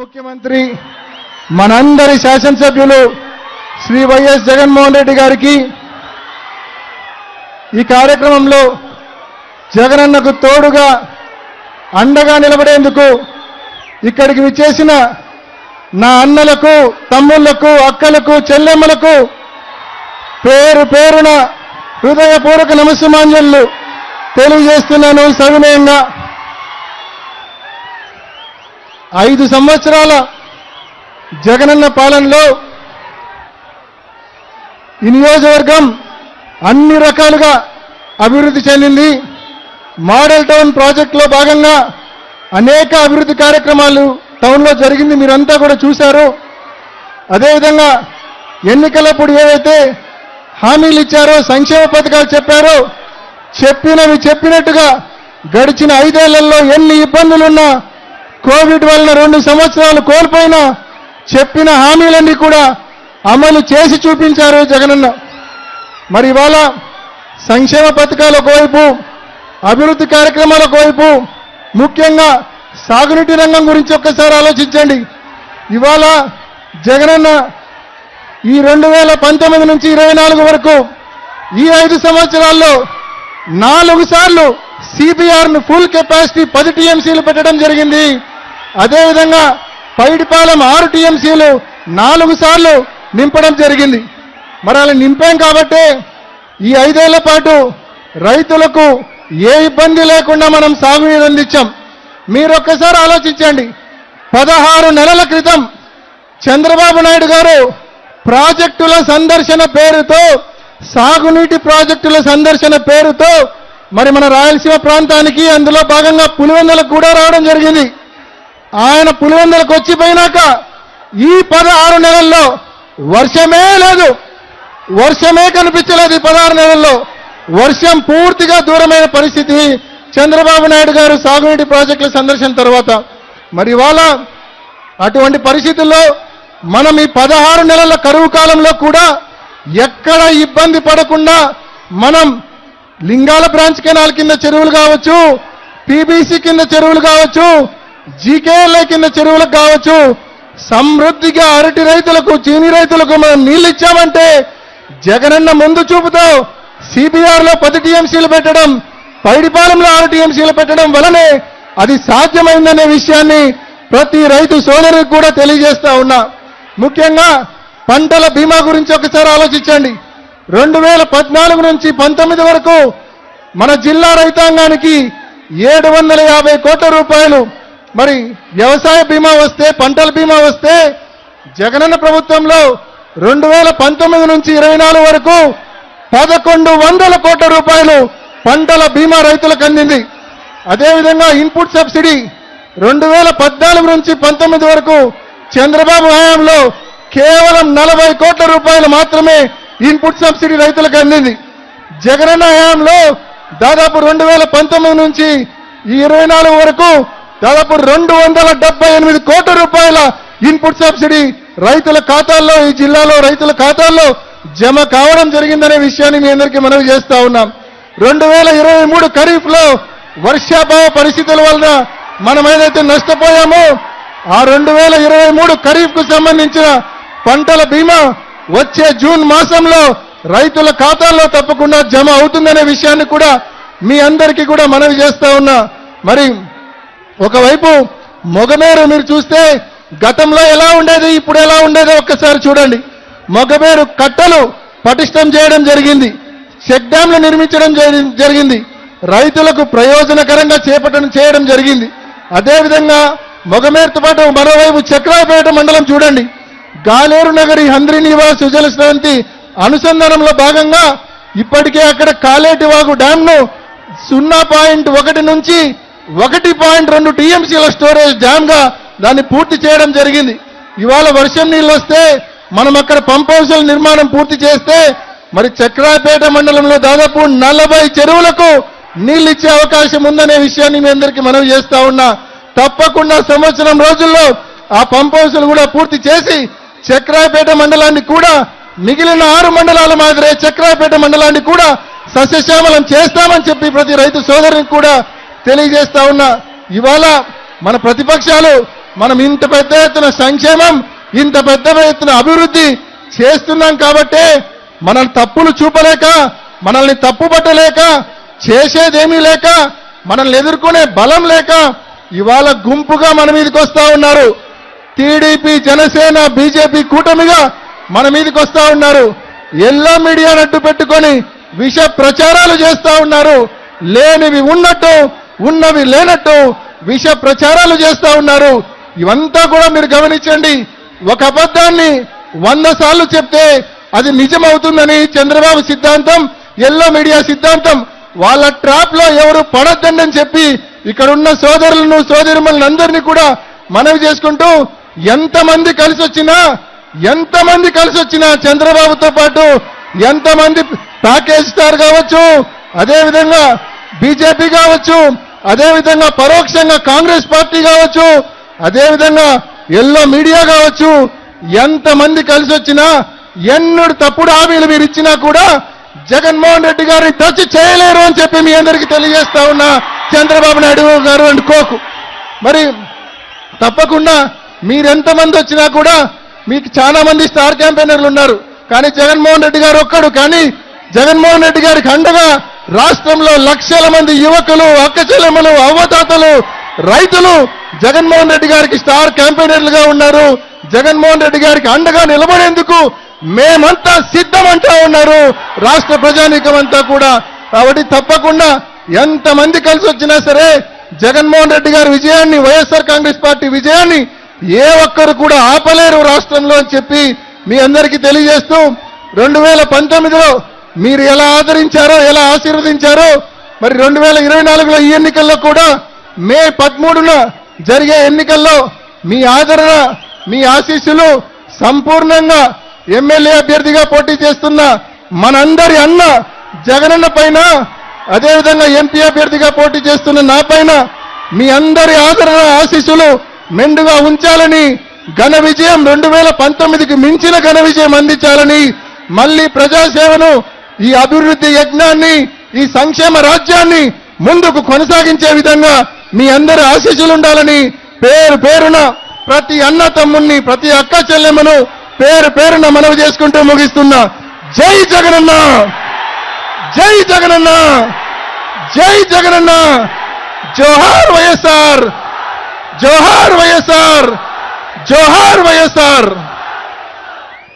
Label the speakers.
Speaker 1: ముఖ్యమంత్రి మనందరి శాసనసభ్యులు శ్రీ వైఎస్ జగన్మోహన్ రెడ్డి గారికి ఈ కార్యక్రమంలో జగనన్నకు తోడుగా అండగా నిలబడేందుకు ఇక్కడికి విచ్చేసిన నా అన్నలకు తమ్ముళ్ళకు అక్కలకు చెల్లెమ్మలకు పేరు పేరున హృదయపూర్వక నమస్సుమాంజలు తెలియజేస్తున్నాను సవినయంగా. ఐదు సంవత్సరాల జగనన్న పాలనలో ఈ నియోజకవర్గం అన్ని రకాలుగా అభివృద్ధి చెందింది. మోడల్ టౌన్ ప్రాజెక్టులో భాగంగా అనేక అభివృద్ధి కార్యక్రమాలు టౌన్లో జరిగింది. మీరంతా కూడా చూశారు. అదేవిధంగా ఎన్నికలప్పుడు ఏవైతే హామీలు ఇచ్చారో సంక్షేమ పథకాలు చెప్పారో చెప్పినవి చెప్పినట్టుగా గడిచిన ఐదేళ్ళలో ఎన్ని ఇబ్బందులున్నా కోవిడ్ వలన రెండు సంవత్సరాలు కోల్పోయిన చెప్పిన హామీలన్నీ కూడా అమలు చేసి చూపించారు జగనన్న. మరి ఇవాళ సంక్షేమ పథకాలు ఒకవైపు అభివృద్ధి కార్యక్రమాలు ఒకవైపు ముఖ్యంగా సాగునీటి రంగం గురించి ఒక్కసారి ఆలోచించండి. ఇవాళ జగనన్న ఈ రెండు వేల పంతొమ్మిది నుంచి ఇరవై నాలుగు వరకు ఈ ఐదు సంవత్సరాల్లో నాలుగు సార్లు సిబిఆర్ను ఫుల్ కెపాసిటీ పది టీఎంసీలు పెట్టడం జరిగింది. అదేవిధంగా పైడిపాలెం ఆరు టీఎంసీలు నాలుగు సార్లు నింపడం జరిగింది. మరి అలా నింపాం కాబట్టే ఈ ఐదేళ్ళ పాటు రైతులకు ఏ ఇబ్బంది లేకుండా మనం సాగునీరు అందించాం. మీరు ఒక్కసారి ఆలోచించండి. పదహారు నెలల క్రితం చంద్రబాబు నాయుడు గారు ప్రాజెక్టుల సందర్శన పేరుతో సాగునీటి ప్రాజెక్టుల సందర్శన పేరుతో మరి మన రాయలసీమ ప్రాంతానికి అందులో భాగంగా పులివెందులకు కూడా రావడం జరిగింది. ఆయన పులివెందులకు వచ్చిపోయినాక ఈ పదహారు నెలల్లో వర్షమే లేదు. వర్షమే కనిపించలేదు ఈ పదహారు నెలల్లో. వర్షం పూర్తిగా దూరమైన పరిస్థితి చంద్రబాబు నాయుడు గారు సాగునీటి ప్రాజెక్టుల సందర్శన తర్వాత. మరి ఇవాళ అటువంటి పరిస్థితుల్లో మనం ఈ పదహారు నెలల కరువు కాలంలో కూడా ఎక్కడ ఇబ్బంది పడకుండా మనం లింగాల బ్రాంచ్ కెనాల్ కింద చెరువులు కావచ్చు పీబీసీ కింద చెరువులు కావచ్చు జీకేఎల్ఐ కింద చెరువులకు కావచ్చు. సమృద్ధిగా అరటి రైతులకు చీని రైతులకు మనం నీళ్ళు ఇచ్చామంటే జగనన్న ముందు చూపుతో సిబిఆర్లో పది టీఎంసీలు పెట్టడం పైడిపాలెంలో ఆరు టీఎంసీలు పెట్టడం వలనే అది సాధ్యమైందనే విషయాన్ని ప్రతి రైతు సోదరికి కూడా తెలియజేస్తా ఉన్నా. ముఖ్యంగా పంటల బీమా గురించి ఒకసారి ఆలోచించండి. రెండు వేల పద్నాలుగు నుంచి పంతొమ్మిది వరకు మన జిల్లా రైతాంగానికి ఏడు వందల యాభై కోట్ల రూపాయలు మరి వ్యవసాయ బీమా వస్తే పంటల బీమా వస్తే జగనన్న ప్రభుత్వంలో రెండు వేల పంతొమ్మిది నుంచి ఇరవై నాలుగు వరకు పదకొండు వందల కోట్ల రూపాయలు పంటల బీమా రైతులకు అందింది. అదేవిధంగా ఇన్పుట్ సబ్సిడీ రెండు వేల పద్నాలుగు నుంచి పంతొమ్మిది వరకు చంద్రబాబు హయాంలో కేవలం నలభై కోట్ల రూపాయలు మాత్రమే ఇన్పుట్ సబ్సిడీ రైతులకు అందింది. జగనన్న హయాంలో దాదాపు రెండు వేల పంతొమ్మిది నుంచి ఇరవై నాలుగు వరకు దాదాపు రెండు వందల డెబ్బై ఎనిమిది కోట్ల రూపాయల ఇన్పుట్ సబ్సిడీ రైతుల ఖాతాల్లో ఈ జిల్లాలో రైతుల ఖాతాల్లో జమ కావడం జరిగిందనే విషయాన్ని మీ అందరికీ మనవి చేస్తా ఉన్నాం. రెండు వేల ఇరవై మూడు ఖరీఫ్లో వర్షాభావ పరిస్థితుల వలన మనం ఏదైతే నష్టపోయామో ఆ రెండు వేల ఇరవై మూడు ఖరీఫ్కు సంబంధించిన పంటల బీమా వచ్చే జూన్ మాసంలో రైతుల ఖాతాల్లో తప్పకుండా జమ అవుతుందనే విషయాన్ని కూడా మీ అందరికీ కూడా మనవి చేస్తా ఉన్నా. మరి ఒకవైపు మొగమేరు మీరు చూస్తే గతంలో ఎలా ఉండేది ఇప్పుడు ఎలా ఉండేదో ఒక్కసారి చూడండి. మొగమేరు కట్టలు పటిష్టం చేయడం జరిగింది చెక్ డ్యాంలు నిర్మించడం జరి- జరిగింది రైతులకు ప్రయోజనకరంగా చేపట్టడం చేయడం జరిగింది. అదేవిధంగా మొగమేరుతో పాటు మరోవైపు చక్రాపేట మండలం చూడండి. గాలేరు నగరి హంద్రి నివాస్ సుజల శాంతి అనుసంధానంలో భాగంగా ఇప్పటికే అక్కడ కాలేటివాగు డ్యాంను సున్నా పాయింట్ ఒకటి నుంచి ఒకటి పాయింట్ రెండు టీఎంసీల స్టోరేజ్ డ్యామ్గా దాన్ని పూర్తి చేయడం జరిగింది. ఇవాళ వర్షం నీళ్ళు వస్తే మనం అక్కడ పంప్ హౌసుల నిర్మాణం పూర్తి చేస్తే మరి చక్రాపేట మండలంలో దాదాపు నలభై చెరువులకు నీళ్ళు ఇచ్చే అవకాశం ఉందనే విషయాన్ని మీ అందరికీ మనవి చేస్తా ఉన్నా. తప్పకుండా సంవత్సరం రోజుల్లో ఆ పంప్ హౌసులు కూడా పూర్తి చేసి చక్రాపేట మండలాన్ని కూడా మిగిలిన ఆరు మండలాల మాదిరే చక్రాపేట మండలాన్ని కూడా సస్యశ్యామలం చేస్తామని చెప్పి ప్రతి రైతు సోదరునికి కూడా తెలియజేస్తా ఉన్నా ఇవాళ మన ప్రతిపక్షాలు మనం ఇంత పెద్ద ఎత్తున సంక్షేమం ఇంత పెద్ద ఎత్తున అభివృద్ధి చేస్తున్నాం కాబట్టే మనల్ని తప్పులు చూపలేక మనల్ని తప్పుపట్టలేక చేసేదేమీ లేక మనల్ని ఎదుర్కొనే బలం లేక ఇవాళ గుంపుగా మన మీదకి వస్తా ఉన్నారు. టీడీపీ జనసేన బీజేపీ కూటమిగా మన మీదకి వస్తా ఉన్నారు. ఎల్లో మీడియా నట్టు పెట్టుకొని విష ప్రచారాలు చేస్తా ఉన్నారు. లేనివి ఉన్నట్టు ఉన్నవి లేనట్టు విష ప్రచారాలు చేస్తూ ఉన్నారు. ఇవంతా కూడా మీరు గమనించండి. ఒక అబద్ధాన్ని వంద సార్లు చెప్తే అది నిజమవుతుందని చంద్రబాబు సిద్ధాంతం ఎల్లో మీడియా సిద్ధాంతం. వాళ్ళ ట్రాప్లో ఎవరు పడొద్దండి చెప్పి ఇక్కడ ఉన్న సోదరులను సోదరిమల్ని అందరినీ కూడా మనవి చేసుకుంటూ ఎంతమంది కలిసి వచ్చినా ఎంతమంది కలిసి వచ్చినా చంద్రబాబుతో పాటు ఎంతమంది ప్యాకేజ్ స్టార్ కావచ్చు అదేవిధంగా బీజేపీ కావచ్చు అదేవిధంగా పరోక్షంగా కాంగ్రెస్ పార్టీ కావచ్చు అదేవిధంగా ఎల్లో మీడియా కావచ్చు ఎంతమంది కలిసి వచ్చినా ఎన్నడు తప్పుడు హామీలు మీరు ఇచ్చినా కూడా జగన్మోహన్ రెడ్డి గారిని టచ్ చేయలేరు అని చెప్పి మీ అందరికీ తెలియజేస్తా ఉన్నా చంద్రబాబు నాయుడు గారు అండ్ కోకు. మరి తప్పకుండా మీరెంతమంది వచ్చినా కూడా మీకు చాలా మంది స్టార్ క్యాంపెయినర్లు ఉన్నారు. కానీ జగన్మోహన్ రెడ్డి గారు ఒక్కడు. కానీ జగన్మోహన్ రెడ్డి గారికి అండగా రాష్ట్రంలో లక్షల మంది యువకులు అక్కచెల్లెమ్మలు అవ్వతాతలు రైతులు జగన్మోహన్ రెడ్డి గారికి స్టార్ క్యాంపెయినర్లుగా ఉన్నారు. జగన్మోహన్ రెడ్డి గారికి అండగా నిలబడేందుకు మేమంతా సిద్ధమంటా ఉన్నారు. రాష్ట్ర ప్రజానీకం అంతా కూడా. కాబట్టి తప్పకుండా ఎంతమంది కలిసి వచ్చినా సరే జగన్మోహన్ రెడ్డి గారి విజయాన్ని వైఎస్ఆర్ కాంగ్రెస్ పార్టీ విజయాన్ని ఏ ఒక్కరు కూడా ఆపలేరు రాష్ట్రంలో అని చెప్పి మీ అందరికీ తెలియజేస్తూ రెండు వేల పంతొమ్మిదిలో మీరు ఎలా ఆదరించారో ఎలా ఆశీర్వదించారో మరి రెండు వేల ఇరవై నాలుగులో ఈ ఎన్నికల్లో కూడా మే పదమూడున జరిగే ఎన్నికల్లో మీ ఆదరణ మీ ఆశీస్సులు సంపూర్ణంగా ఎమ్మెల్యే అభ్యర్థిగా పోటీ చేస్తున్న మనందరి అన్న జగనన్న పైన అదేవిధంగా ఎంపీ అభ్యర్థిగా పోటీ చేస్తున్న నా పైన మీ అందరి ఆదరణ ఆశీస్సులు మెండుగా ఉంచాలని ఘన విజయం రెండు వేల పంతొమ్మిదికి మించిన ఘన విజయం అందించాలని మళ్ళీ ప్రజాసేవను ఈ అభివృద్ధి యజ్ఞాన్ని ఈ సంక్షేమ రాజ్యాన్ని ముందుకు కొనసాగించే విధంగా మీ అందరి ఆశీస్సులు ఉండాలని పేరు పేరున ప్రతి అన్న తమ్ముణ్ణి ప్రతి అక్క చెల్లెమ్మను పేరు పేరున మనవి చేసుకుంటూ ముగిస్తున్నా. జై జగనన్న! జై జగనన్న! జై జగనన్న! జోహార్ వైఎస్ఆర్! జోహార్ వైఎస్ఆర్! జోహార్ వైఎస్ఆర్!